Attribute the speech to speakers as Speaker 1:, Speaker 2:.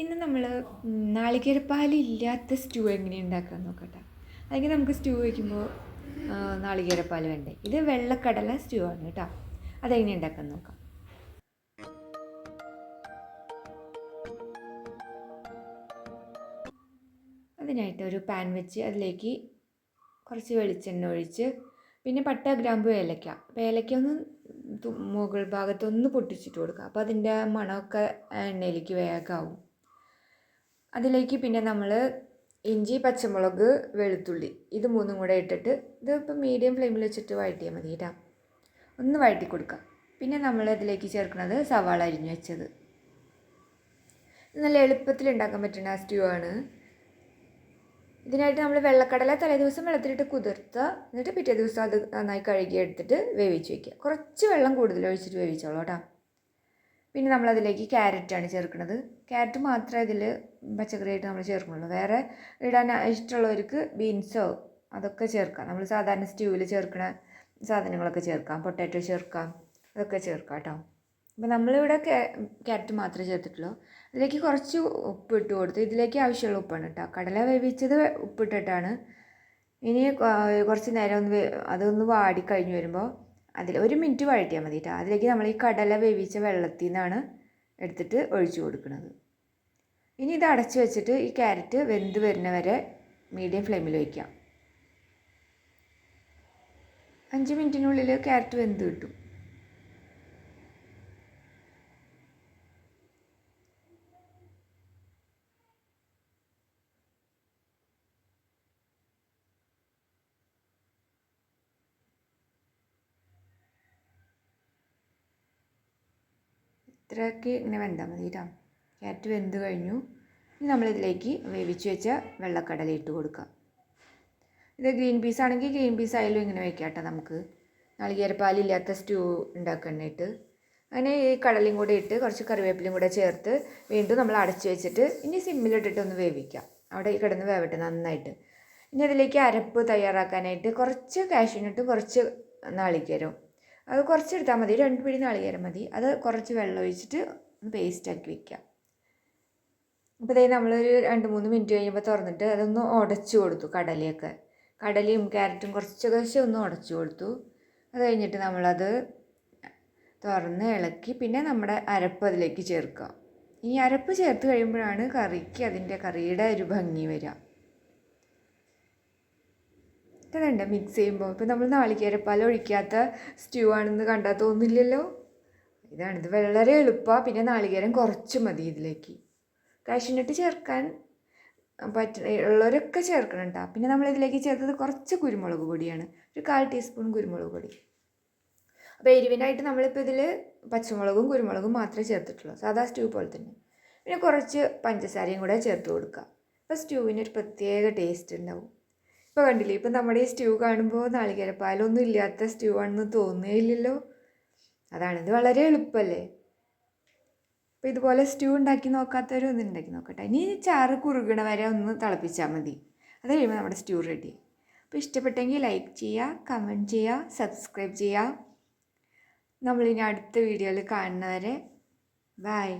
Speaker 1: ഇന്ന് നമ്മൾ നാളികേരപ്പാലില്ലാത്ത സ്റ്റൂ എങ്ങനെ ഉണ്ടാക്കാൻ നോക്കട്ടെ? അല്ലെങ്കിൽ നമുക്ക് സ്റ്റൂ വയ്ക്കുമ്പോൾ നാളികേരപ്പാൽ വേണ്ടേ? ഇത് വെള്ളക്കടല സ്റ്റൂ ആണ് കേട്ടോ. അതെങ്ങനെ ഉണ്ടാക്കാൻ നോക്കാം? അതിനായിട്ട് ഒരു പാൻ വെച്ച് അതിലേക്ക് കുറച്ച് വെളിച്ചെണ്ണ ഒഴിച്ച് പിന്നെ പട്ട ഗ്രാമ്പു ഏലക്ക. അപ്പോൾ ഏലക്ക ഒന്ന് മുകൾ ഭാഗത്തൊന്ന് പൊട്ടിച്ചിട്ട് കൊടുക്കുക അപ്പോൾ അതിന്റെ മണമൊക്കെ എണ്ണയിലേക്ക് വേഗമാവും അതിലേക്ക് പിന്നെ നമ്മൾ ഇഞ്ചി പച്ചമുളക് വെളുത്തുള്ളി ഇത് മൂന്നും കൂടെ ഇട്ടിട്ട് ഇത് ഇപ്പം മീഡിയം ഫ്ലെയിമിൽ വെച്ചിട്ട് വഴറ്റിയാൽ മതി കേട്ടോ. ഒന്ന് വഴറ്റി കൊടുക്കുക പിന്നെ നമ്മൾ ഇതിലേക്ക് ചേർക്കുന്നത് സവാള അരിഞ്ഞു വെച്ചത്. നല്ല എളുപ്പത്തിൽ ഉണ്ടാക്കാൻ പറ്റുന്ന സ്റ്റ്യൂ ആണ്. ഇതിനായിട്ട് നമ്മൾ വെള്ളക്കടല തലേ ദിവസം വെള്ളത്തിലിട്ട് കുതിർത്ത എന്നിട്ട് പിറ്റേ ദിവസം അത് നന്നായി കഴുകി എടുത്തിട്ട് വേവിച്ച് വയ്ക്കുക കുറച്ച് വെള്ളം കൂടുതൽ ഒഴിച്ചിട്ട് വേവിച്ചോളൂ കേട്ടോ. പിന്നെ നമ്മളതിലേക്ക് ക്യാരറ്റാണ് ചേർക്കുന്നത്. ക്യാരറ്റ് മാത്രമേ ഇതിൽ പച്ചക്കറിയായിട്ട് നമ്മൾ ചേർക്കുന്നുള്ളൂ. വേറെ ഇടാൻ ഇഷ്ടമുള്ളവർക്ക് ബീൻസോ അതൊക്കെ ചേർക്കാം. നമ്മൾ സാധാരണ സ്റ്റ്യൂവിൽ ചേർക്കുന്ന സാധനങ്ങളൊക്കെ ചേർക്കാം. പൊട്ടാറ്റോ ചേർക്കാം. അതൊക്കെ ചേർക്കാം കേട്ടോ. അപ്പോൾ നമ്മളിവിടെ ക്യാരറ്റ് മാത്രമേ ചേർത്തിട്ടുള്ളൂ. അതിലേക്ക് കുറച്ച് ഉപ്പ് ഇട്ട് കൊടുത്ത് ഇതിലേക്ക് ആവശ്യമുള്ള ഉപ്പാണ് കേട്ടോ. കടല വേവിച്ചത് ഉപ്പിട്ടിട്ടാണ്. ഇനി കുറച്ച് നേരം ഒന്ന് അതൊന്ന് വാടി കഴിഞ്ഞ് വരുമ്പോൾ അതിൽ ഒരു മിനിറ്റ് വഴറ്റിയാൽ മതി കേട്ടോ അതിലേക്ക് നമ്മൾ ഈ കടല വേവിച്ച വെള്ളത്തിൽ നിന്നാണ് എടുത്തിട്ട് ഒഴിച്ചു കൊടുക്കുന്നത് ഇനി ഇത് അടച്ചു വെച്ചിട്ട് ഈ ക്യാരറ്റ് വെന്ത് വരുന്ന വരെ മീഡിയം ഫ്ലെയിമിൽ വയ്ക്കാം അഞ്ച് മിനിറ്റിനുള്ളിൽ ക്യാരറ്റ് വെന്ത് കിട്ടും. ഇത്രയൊക്കെ ഇങ്ങനെ വെന്താൽ മതി കേട്ടോ ക്യാരറ്റ് വെന്ത് കഴിഞ്ഞു. ഇനി നമ്മളിതിലേക്ക് വേവിച്ച് വെച്ച വെള്ളക്കടല ഇട്ട് കൊടുക്കാം. ഇത് ഗ്രീൻ പീസ് ആണെങ്കിൽ ഗ്രീൻ പീസ് ആയാലും ഇങ്ങനെ വെക്കാം കേട്ടോ നമുക്ക്. നാളികേരപ്പാലില്ലാത്ത സ്റ്റൂ ഉണ്ടാക്കാനായിട്ട് അങ്ങനെ ഈ കടലയും കൂടെ ഇട്ട് കുറച്ച് കറിവേപ്പിലയും കൂടെ ചേർത്ത് വീണ്ടും നമ്മൾ അടച്ചു വെച്ചിട്ട് ഇനി സിമ്മിലിട്ടിട്ട് ഒന്ന് വേവിക്കാം. അവിടെ ഈ കിടന്ന് വേവട്ടെ നന്നായിട്ട്. ഇനി അതിലേക്ക് അരപ്പ് തയ്യാറാക്കാനായിട്ട് കുറച്ച് കാഷ്യൂനട്ടും കുറച്ച് നാളികേരവും അത് കുറച്ചെടുത്താൽ മതി. രണ്ട് പിടി നാളികേരം മതി. അത് കുറച്ച് വെള്ളം ഒഴിച്ചിട്ട് ഒന്ന് പേസ്റ്റാക്കി വെക്കാം അപ്പോൾ ഇതായി നമ്മളൊരു രണ്ട് മൂന്ന് മിനിറ്റ് കഴിയുമ്പോൾ തുറന്നിട്ട് അതൊന്ന് ഉടച്ചു കൊടുത്തു കടലയൊക്കെ. കടലയും ക്യാരറ്റും കുറച്ച് കുറച്ച് ഒന്ന് ഉടച്ചു കൊടുത്തു. അത് കഴിഞ്ഞിട്ട് നമ്മളത് തുറന്ന് ഇളക്കി പിന്നെ നമ്മുടെ അരപ്പ് അതിലേക്ക് ചേർക്കുക. ഈ അരപ്പ് ചേർത്ത് കഴിയുമ്പോഴാണ് കറിക്ക് അതിന്റെ കറിയുടെ ഒരു ഭംഗി വരിക ഇതുണ്ട് മിക്സ് ചെയ്യുമ്പോൾ. ഇപ്പോൾ നമ്മൾ നാളികേരപ്പാൽ ഒഴിക്കാത്ത സ്റ്റ്യൂ ആണെന്ന് കണ്ടാൽ തോന്നില്ലല്ലോ? ഇതാണ്. ഇത് വളരെ എളുപ്പമാണ് പിന്നെ നാളികേരം കുറച്ച് മതി ഇതിലേക്ക്. കാഷ്യൂനട്ട് ചേർക്കാൻ പറ്റ ഉള്ളവരൊക്കെ ചേർക്കണം കേട്ടോ പിന്നെ നമ്മൾ ഇതിലേക്ക് ചേർത്തത് കുറച്ച് കുരുമുളക് പൊടിയാണ്. ഒരു കാൽ ടീസ്പൂൺ കുരുമുളക് പൊടി. അപ്പോൾ എരിവിനായിട്ട് നമ്മളിപ്പോൾ ഇതിൽ പച്ചമുളകും കുരുമുളകും മാത്രമേ ചേർത്തിട്ടുള്ളൂ. സാധാ സ്റ്റൂ പോലെ തന്നെ. പിന്നെ കുറച്ച് പഞ്ചസാരയും കൂടെ ചേർത്ത് കൊടുക്കുക അപ്പോൾ സ്റ്റ്യൂവിന് ഒരു പ്രത്യേക ടേസ്റ്റ് ഉണ്ടാവും. ഇപ്പോൾ കണ്ടില്ലേ? ഇപ്പം നമ്മുടെ ഈ സ്റ്റൂ കാണുമ്പോൾ നാളികേരപ്പാലൊന്നും ഇല്ലാത്ത സ്റ്റൂ ആണെന്ന് തോന്നുകയില്ലല്ലോ. അതാണിത് വളരെ എളുപ്പമല്ലേ അപ്പോൾ ഇതുപോലെ സ്റ്റൂ ഉണ്ടാക്കി നോക്കാത്തവരും ഒന്ന് ഉണ്ടാക്കി നോക്കട്ടെ. ഇനി ചാറ് കുറുകണ വരെ ഒന്ന് തിളപ്പിച്ചാൽ മതി. അത് കഴിയുമ്പോൾ നമ്മുടെ സ്റ്റൂ റെഡി അപ്പോൾ ഇഷ്ടപ്പെട്ടെങ്കിൽ ലൈക്ക് ചെയ്യുക കമന്റ് ചെയ്യുക സബ്സ്ക്രൈബ് ചെയ്യുക നമ്മളിനി അടുത്ത വീഡിയോയിൽ കാണുന്നവരെ ബൈ